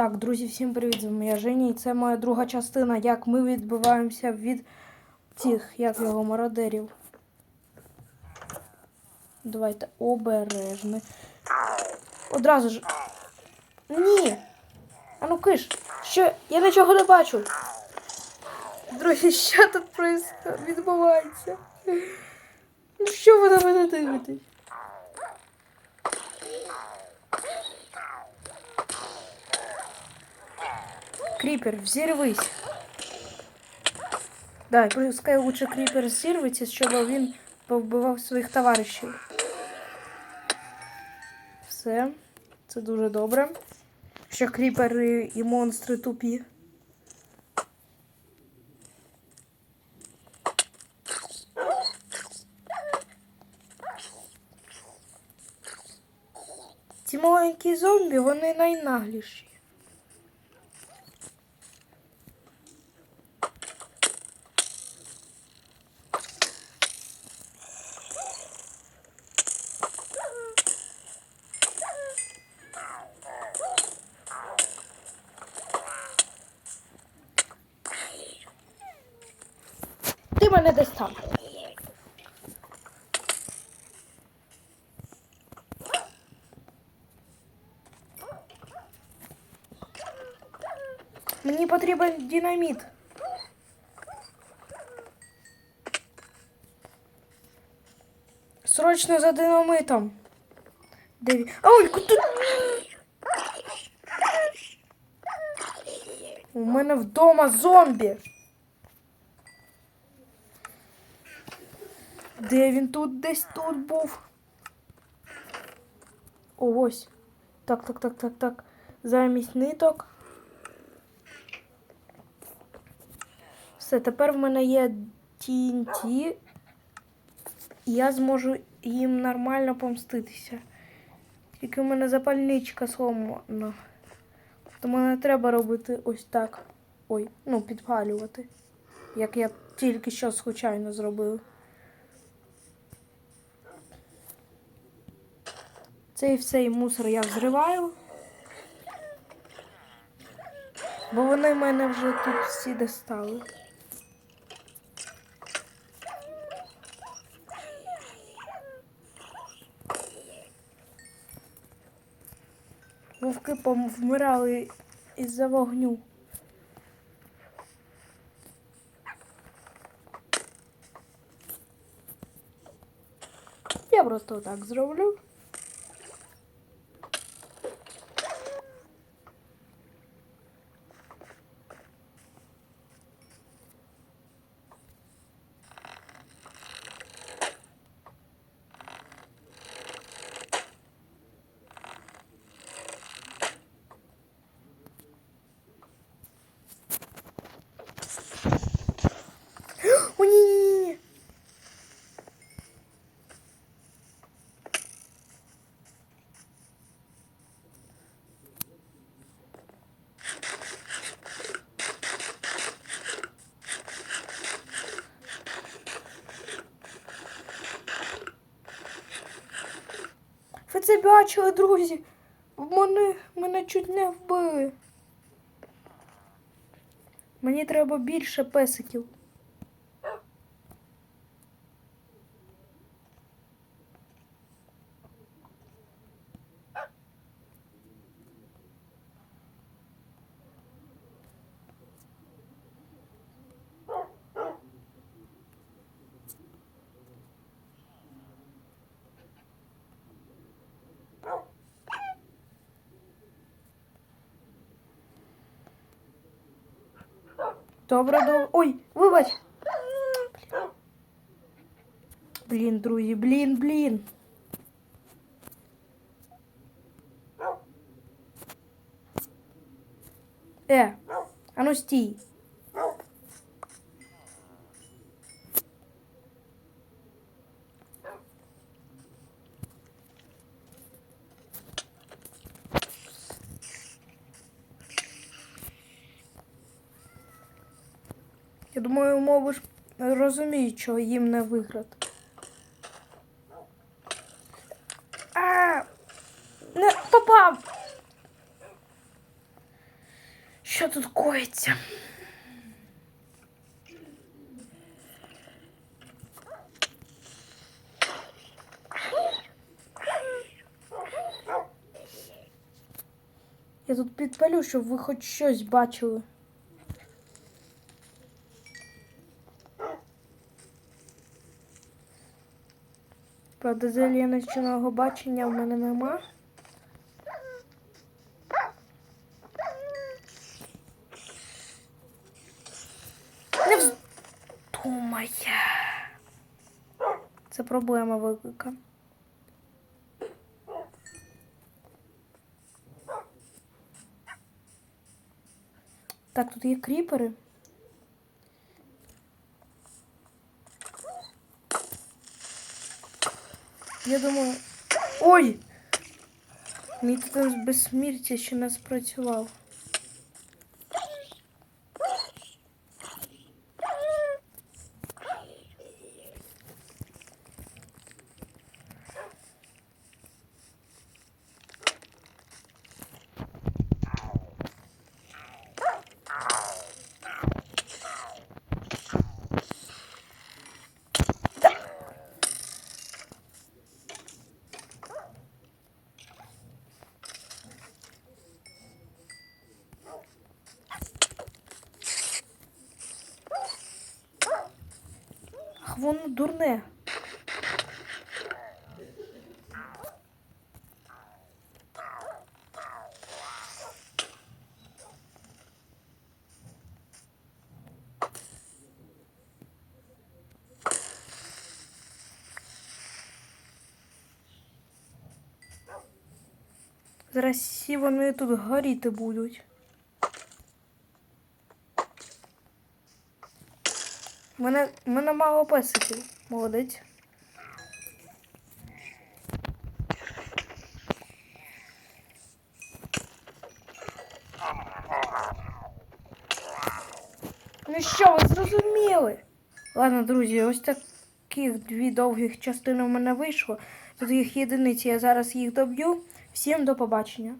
Так, друзі, всім привіт! З вами я Женя, і це моя друга частина, як ми відбиваємося від цих, як його, мародерів. Давайте обережно. Одразу ж. Ні! А ну киш! Що? Я нічого не бачу. Друзі, що тут відбувається? Ну що ви на мене дивитесь? Крипер, взірвись. Да, пускай лучше крипер взірветься, щоб він повбивав своїх товаришів. Все. Це дуже добре. Що кріпери і монстри тупі. Ці маленькі зомбі, вони найнагліші. Ти мене десь там. Мені потрібен динаміт. Срочно за динамитом. Де він? Ой, куди? У мене вдома зомбі. Де він тут десь тут був? О, ось. Так, так, так, так, так. Замість ниток. Все, тепер в мене є TNT. І я зможу їм нормально помститися. Тільки в мене запальничка сломана. Тому не треба робити ось так. Ой, ну, підпалювати. Як я тільки що случайно зробив. Цей всей мусор я взриваю. Бо вони мене вже тут всі достали. Вовки повмирали із-за вогню. Я просто так зроблю. О, ні, ні, ні. Ви це бачили, друзі? Мене, мене чуть не вбили. Мені треба більше песиків. Добре, добре. Ой, вибач. Блін, друзі, блін, блін. Е, а ну стій. Я думаю, мови ж розуміють, що їм не виграти. А! Не попав! Що тут коїться? Я тут підпалю, щоб ви хоч щось бачили. Правда, зелія нічного бачення в мене нема. Не вздумай. Це проблема велика. Так, тут є кріпери. Я думаю. Ой! Мій тотем смерти ще не спрацював. Воно дурне. Зараз всі вони тут горіти будуть. Мене, мене мало песиків. Молодець. Ну що, ви зрозуміли? Ладно, друзі, ось таких дві довгих частини в мене вийшло. Тут їх єдиниці, я зараз їх доб'ю. Всім до побачення.